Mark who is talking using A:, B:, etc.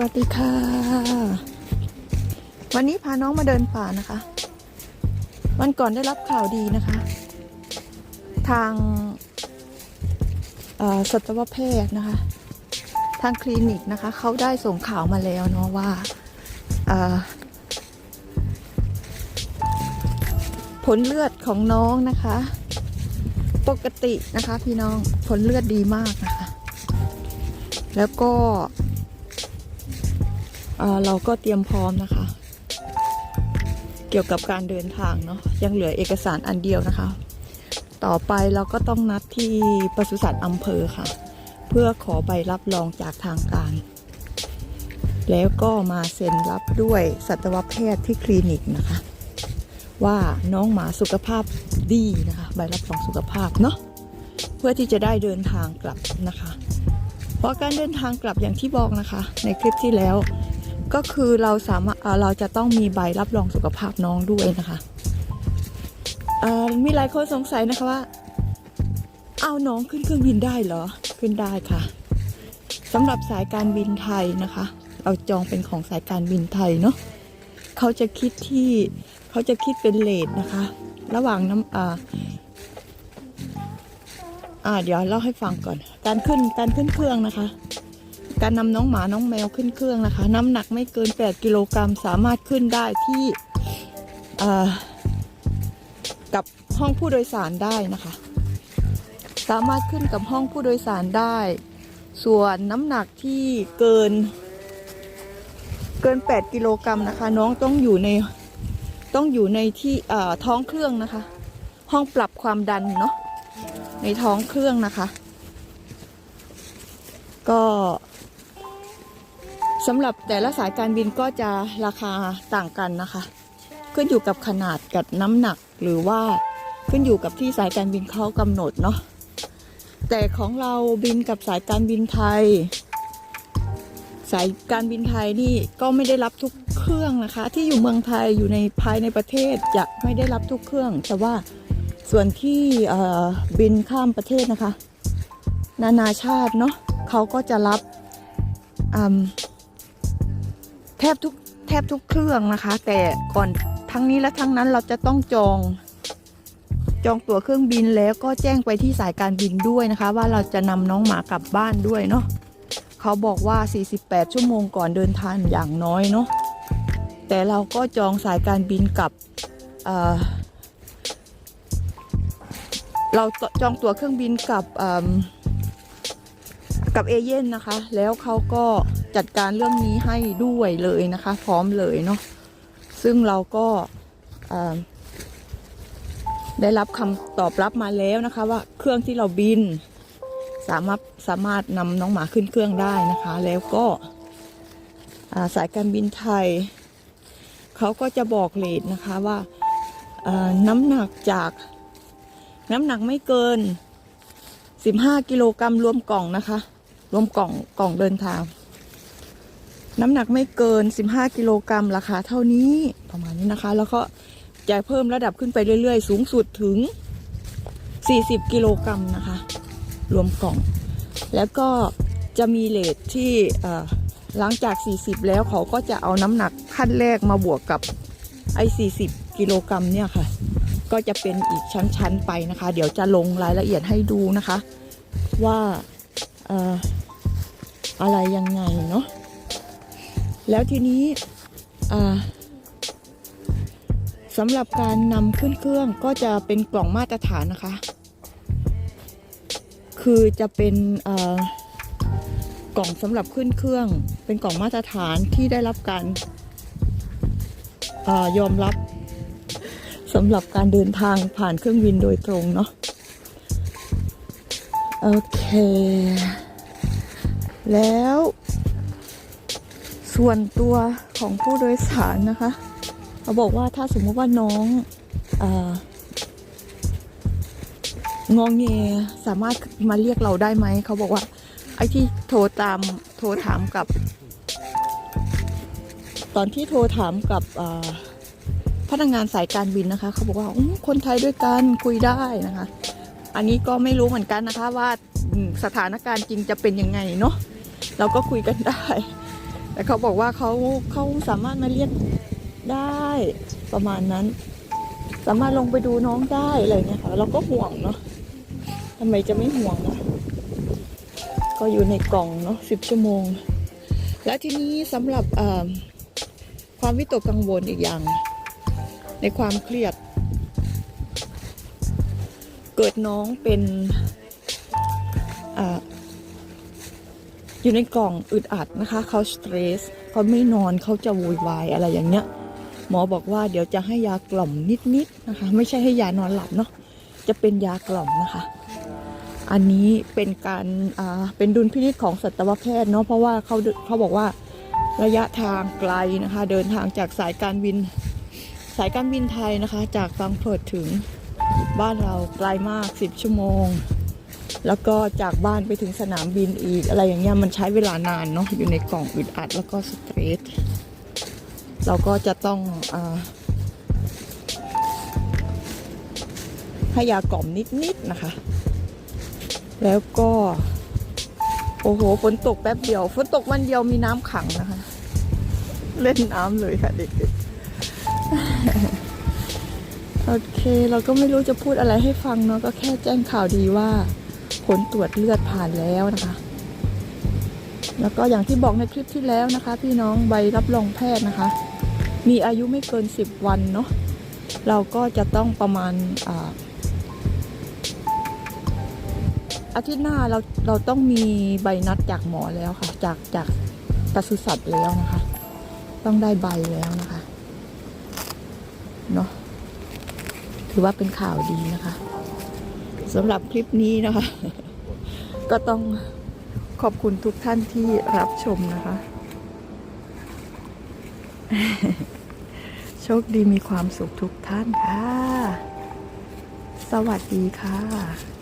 A: วัสดีค่ะ วันนี้พาน้องมาเดินป่านะคะ วันก่อนได้รับข่าวดีนะคะ ทางสัตวแพทย์นะคะ ทางคลินิกนะคะ เขาได้ส่งข่าวมาแล้วเนาะว่าผลเลือดของน้องนะคะ ปกตินะคะ พี่น้องผลเลือดดีมากนะคะ แล้วก็ เราก็เตรียมพร้อมนะคะ เกี่ยวกับการเดินทางเนาะยังเหลือเอกสารอันเดียวนะคะ ต่อไปเราก็ต้องนัดที่ปศุสัตว์อำเภอค่ะ เพื่อขอใบรับรองจากทางการ แล้วก็มาเซ็นรับด้วยสัตวแพทย์ที่คลินิกนะคะ ว่าน้องหมาสุขภาพดีนะคะ ใบรับรองสุขภาพเนาะเพื่อที่จะได้เดินทางกลับนะคะ เพราะการเดินทางกลับอย่างที่บอกนะคะ ในคลิปที่แล้ว ก็คือเราสามารถเราจะต้องมีใบรับรองสุขภาพน้องด้วยนะคะมีหลายคนสงสัยนะคะว่า เอาน้องขึ้นเครื่องบินได้เหรอขึ้นได้ค่ะสำหรับสายการบินไทยนะคะ เราจองเป็นของสายการบินไทยเนาะเขาจะคิดที่เขาจะคิดเป็นเลทนะคะ ระหว่างน้ำอ่าอ่าเดี๋ยวเล่าให้ฟังก่อน การขึ้นการขึ้นเครื่องนะคะ การนำน้องหมาน้องแมวขึ้นเครื่องนะคะ น้ำหนักไม่เกิน 8 กิโลกรัมสามารถขึ้นได้ที่กับห้องผู้โดยสารได้นะคะ สามารถขึ้นกับห้องผู้โดยสารได้ ส่วนน้ำหนักที่เกิน เกิน 8 กิโลกรัมนะคะ น้องต้องอยู่ในต้องอยู่ในที่ท้องเครื่องนะคะ ห้องปรับความดันเนาะในท้องเครื่องนะคะ ก็ สำหรับแต่ละสายการบินก็จะราคาต่างกันนะคะ ขึ้นอยู่กับขนาดกับน้ำหนักหรือว่าขึ้นอยู่กับที่สายการบินเขากำหนดเนาะแต่ของเราบินกับสายการบินไทย สายการบินไทยนี่ก็ไม่ได้รับทุกเครื่องนะคะ ที่อยู่เมืองไทยอยู่ในภายในประเทศจะไม่ได้รับทุกเครื่อง แต่ว่าส่วนที่บินข้ามประเทศนะคะ นานาชาติเนาะเขาก็จะรับอืม แทบทุกแทบทุกเครื่องนะคะ แต่ก่อนทั้งนี้และทั้งนั้นเราจะต้องจอง จองตั๋วเครื่องบินแล้วก็แจ้งไปที่สายการบินด้วยนะคะ ว่าเราจะนำน้องหมากลับบ้านด้วยเนาะเขาบอกว่า 48 ชั่วโมงก่อนเดินทางอย่างน้อยเนาะแต่เราก็จองสายการบินกับเเราจองตั๋วเครื่องบินกับกับเอเย่นนะคะ แล้วเขาก็ จัดการเรื่องนี้ให้ด้วยเลยนะคะ พร้อมเลยเนาะซึ่งเราก็ได้รับคำตอบรับมาแล้วนะคะ ว่าเครื่องที่เราบิน สามารถสามารถนำน้องหมาขึ้นเครื่องได้นะคะ แล้วก็สายการบินไทย เขาก็จะบอกเลทนะคะว่าน้ำหนักจากน้ำหนักไม่เกิน 15 กิโลกรัมรวมกล่องนะคะ รวมกล่องกล่องเดินทาง น้ำหนักไม่เกิน 15 กิโลกรัมราคาเท่านี้ประมาณนี้นะคะ แล้วก็จะเพิ่มระดับขึ้นไปเรื่อยๆ สูงสุดถึง 40 กิโลกรัมนะคะ รวมกล่อง แล้วก็จะมีเลทที่หลังจาก 40 แล้วเขาก็จะเอาน้ำหนักขั้นแรกมาบวกกับไอ้40 กิโลกรัมเนี่ยค่ะ ก็จะเป็นอีกชั้นๆไปนะคะ เดี๋ยวจะลงรายละเอียดให้ดูนะคะ ว่าอะไรยังไงเนาะ แล้วทีนี้สำหรับการนำขึ้นเครื่องก็จะเป็นกล่องมาตรฐานนะคะ คือจะเป็นกล่องสำหรับขึ้นเครื่อง เป็นกล่องมาตรฐานที่ได้รับการออยอมรับสำหรับการเดินทางผ่านเครื่องบินโดยตรงเนาะโอเค แล้ว ส่วนตัวของผู้โดยสารนะคะเขาบอกว่าถ้าสมมติว่าน้องององเงสามารถมาเรียกเราได้ไหม เขาบอกว่า ไอ้ที่โทรตามโทรถามกับ ตอนที่โทรถามกับพนักงานสายการบินนะคะ เขาบอกว่าคนไทยด้วยกันคุยได้นะคะ อันนี้ก็ไม่รู้เหมือนกันนะคะว่าสถานการณ์จริงจะเป็นยังไงเนาะเราก็คุยกันได้ แต่เขาบอกว่าเขาเขาสามารถมาเรียกได้ประมาณนั้น สามารถลงไปดูน้องได้อะไรเงี้ยค่ะ เราก็ห่วงเนาะทำไมจะไม่ห่วงนะก็อยู่ในกล่องเนาะสิบชั่วโมง และทีนี้สำหรับความวิตกกังวลอีกอย่าง ในความเครียด เกิดน้องเป็น อยู่ในกล่องอึดอัดนะคะเขาสเตรสเขาไม่นอนเขาจะโวยวายอะไรอย่างเงี้ย หมอบอกว่าเดี๋ยวจะให้ยากล่อมนิดๆนะคะ ไม่ใช่ให้ยานอนหลับเนาะจะเป็นยากล่อมนะคะ อันนี้เป็นการอ่าเป็นดุลพินิจของสัตวแพทย์เนาะเพราะว่าเขาเขาบอกว่าระยะทางไกลนะคะ เดินทางจากสายการบินสายการบินไทยนะคะ จากฟรังเฟิร์ตถึงบ้านเราไกลมาก 10 ชั่วโมง แล้วก็จากบ้านไปถึงสนามบินอีก อะไรอย่างเงี้ยมันใช้เวลานานเนาะอยู่ในกล่องอึดอัดแล้วก็สเตรสเราก็จะต้องอให้ยากล่อมนิดๆนะคะ แล้วก็ โอ้โหฝนตกแป๊บเดียวฝนตกวันเดียวมีน้ำขังนะคะ เล่นน้ำเลยค่ะเด็กๆโอเค เราก็ไม่รู้จะพูดอะไรให้ฟังเนาะก็แค่แจ้งข่าวดีว่า ผลตรวจเลือดผ่านแล้วนะคะ แล้วก็อย่างที่บอกในคลิปที่แล้วนะคะ พี่น้องใบรับรองแพทย์นะคะ มีอายุไม่เกิน 10 วันเนาะเราก็จะต้องประมาณอาอาทิตย์หน้าเราเราต้องมีใบนัดจากหมอแล้วค่ะ จากจากปศุสัตว์แล้วนะคะ ต้องได้ใบแล้วนะคะเนาะถือว่าเป็นข่าวดีนะคะ สำหรับคลิปนี้นะคะ ก็ต้องขอบคุณทุกท่านที่รับชมนะคะ โชคดีมีความสุขทุกท่านค่ะ สวัสดีค่ะ